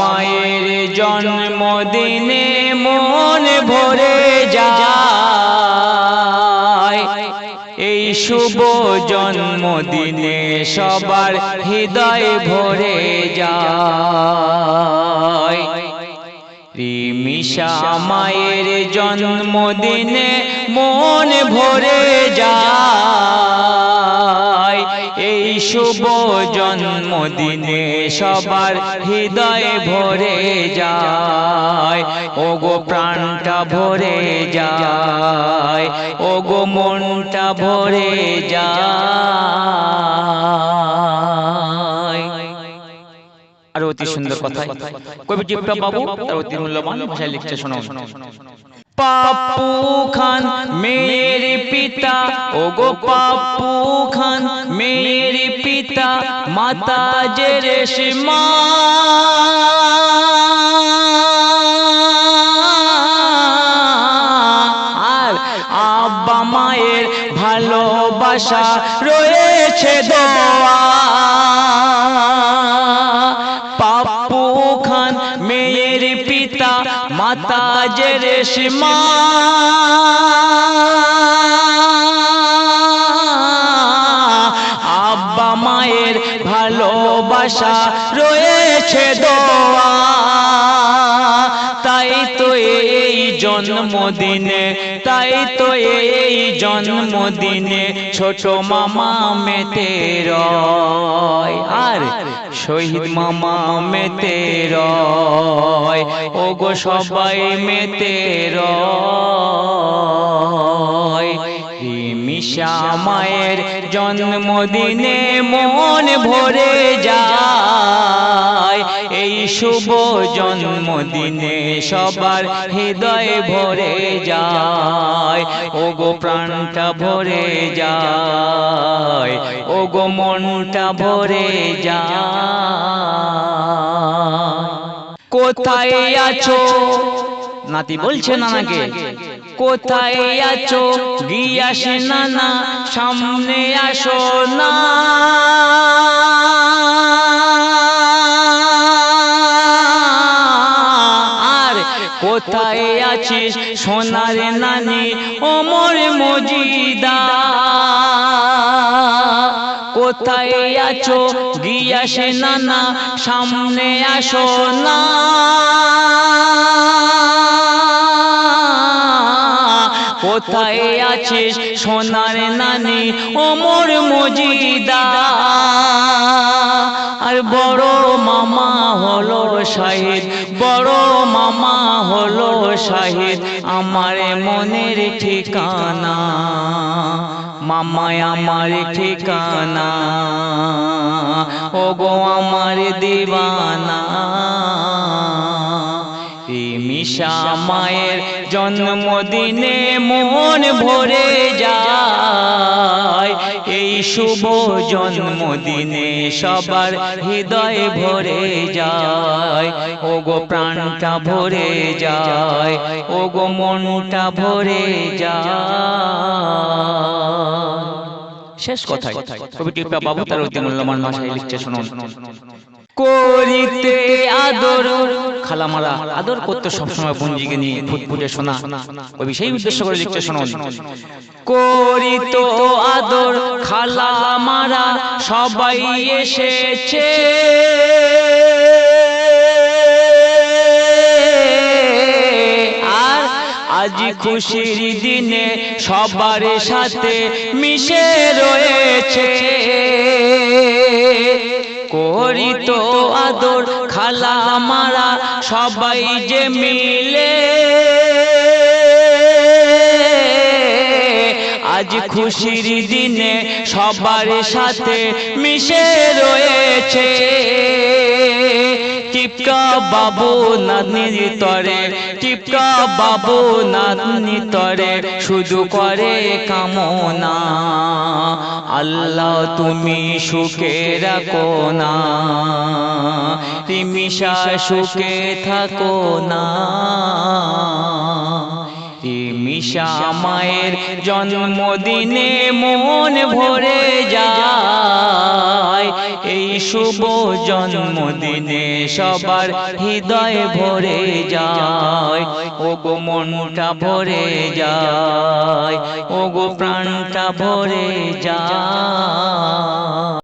মায়ের জন্মদিনে মন ভরে যায়। এই শুভ জন্মদিনে সবার হৃদয় ভরে যায়। রিমিশা মায়ের জন্মদিনে মন ভরে যায়। এই শুভ জন্মদিনে সবার হৃদয় ভরে যায়। ও গো প্রাণটা ভরে যায়। ও গো মনটা ভরে যায়। অতি সুন্দর কথা কবি টিপটা বাবু তার অতি মূল্যবান ভাষায় লিখছে শোনো পাপ্পু খান মেরে পিতা ওগো পাপ্পু খান মেরে পিতা মাতা যে রেশমা। আর আব্বা মায়ের ভালোবাসা রয়েছে দেওয়া পিতা, মাতা যে রেশমা। আব্বা মায়ের ভালোবাসা রয়েছে দোয়া। তাই তো এই জন্মদিনে, তাই তো এই জন্মদিনে ছোট মামা মেতে আর শহীদ মামা মেতে রয় ও গো সবাই মেতে রয়। মিশা মায়ের জন্মদিনে মন ভরে যায়। এই শুভ জন্মদিনে সবার হৃদয় ভরে যায়। ও গো প্রাণটা ভরে যায়। ও গো মনটা ভরে যায়। কোথায় আছো? নাতি বলছে নানাকে কোথায় আছো? গিয়াসে নানা সামনে আসো না আর কোথায় আছিস সোনার নানি ওমর মজিদা? কোথায় আছো? গিয়াসে নানা, সামনে আসো না। কোথায় আছিস সোনার নানি? ওমর মজিদা। আর বড় মামা হলো শাহিদ বড় শাহিদ আমার মনের ঠিকানা। মামায় আমার ঠিকানা। ও গো আমার দিবানা। মিশা মায়ের জন্মদিনে মন ভরে যায়। শুভ জন্মদিনে সবার হৃদয় ভরে যায়। ও গো প্রাণটা ভরে যায় ও গো মনটা ভরে যায়। শেষ কথায় কবি টিপা বাবু তার অতি মূল্যবান ভাষায় লিখছে, শুনুন। করিতে আদর। খালামারা আদর করতে সবসময় বঞ্জিকে নিয়ে ফুটফুটে শোনা। ওই সেই উদ্দেশ্য করে শুনুন। করিত আদর খালামারা সবাই এসেছে। আর আজ খুশির দিনে সবার সাথে মিশে রয়েছে। করিত আদর খালা মারা সবাই যে মিলে। আজ খুশির দিনে সবার সাথে মিশে রয়েছে টিপকা বাবু নাতনির তরে টিপকা বাবু নাতনি তরে শুধু করে কামনা। আল্লাহ তুমি সুখে রাখো না। তিমিশা সুখে থাকো না। নিশা মায়ের জন্মদিনে মন ভরে যায়। এই শুভ জন্মদিনে সবার হৃদয় ভরে যায়। ও গো মনটা ভরে যায় ও গো প্রাণটা ভরে যায়।